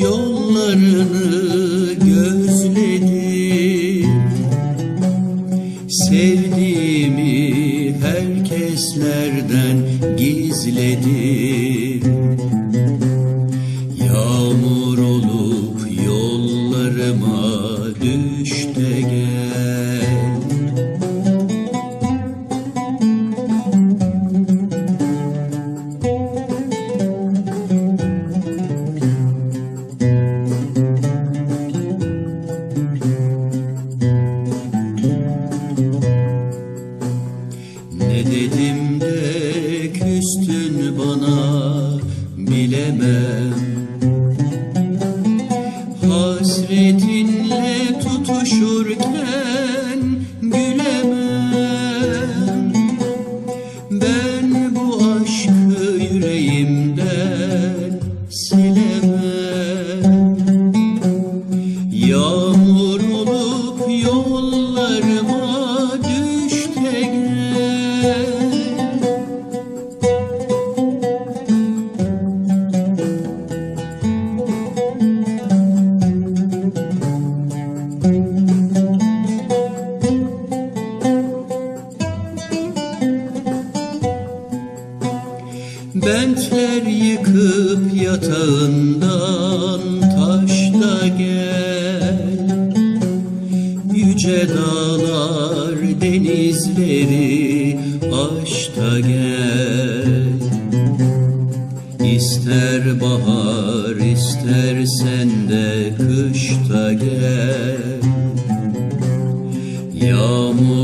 yollarını gözledim. Sevdiğimi herkeslerden gizledim. Yağmur olup yollarıma düş de gel Ne dedim de küstün bana bilemem. Hasretinle tutuşurken gülemem. Ben bu aşkı yüreğimden silemem. Yağmur Bentler yıkıp yatağından taşla gel. Yüce dağlar denizleri aşta gel. İster bahar istersen de kışta gel. Yağmur